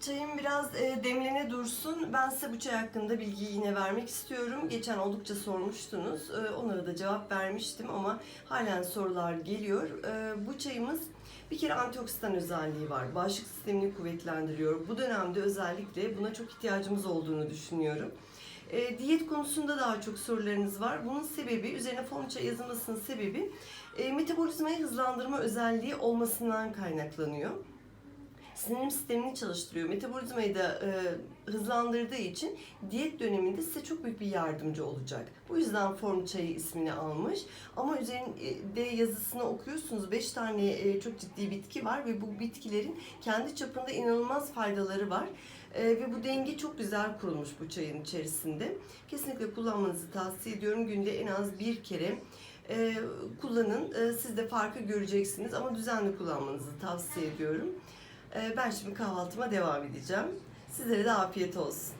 Çayım biraz e, demlene dursun. Ben size bu çay hakkında bilgiyi yine vermek istiyorum. Geçen oldukça sormuştunuz. E, onlara da cevap vermiştim ama halen sorular geliyor. E, bu çayımız bir kere antioksidan özelliği var. Bağışıklık sistemini kuvvetlendiriyor. Bu dönemde özellikle buna çok ihtiyacımız olduğunu düşünüyorum. E, diyet konusunda daha çok sorularınız var. Bunun sebebi, üzerine çay yazılmasının sebebi e, metabolizmayı hızlandırma özelliği olmasından kaynaklanıyor sindirim sistemini çalıştırıyor. Metabolizmayı da e, hızlandırdığı için diyet döneminde size çok büyük bir yardımcı olacak. Bu yüzden form çayı ismini almış. Ama üzerinde yazısını okuyorsunuz. 5 tane e, çok ciddi bitki var ve bu bitkilerin kendi çapında inanılmaz faydaları var. E, ve bu denge çok güzel kurulmuş bu çayın içerisinde. Kesinlikle kullanmanızı tavsiye ediyorum. Günde en az bir kere e, kullanın. E, siz de farkı göreceksiniz ama düzenli kullanmanızı tavsiye ediyorum. Ee, Ben şimdi kahvaltıma devam edeceğim. Sizlere de afiyet olsun.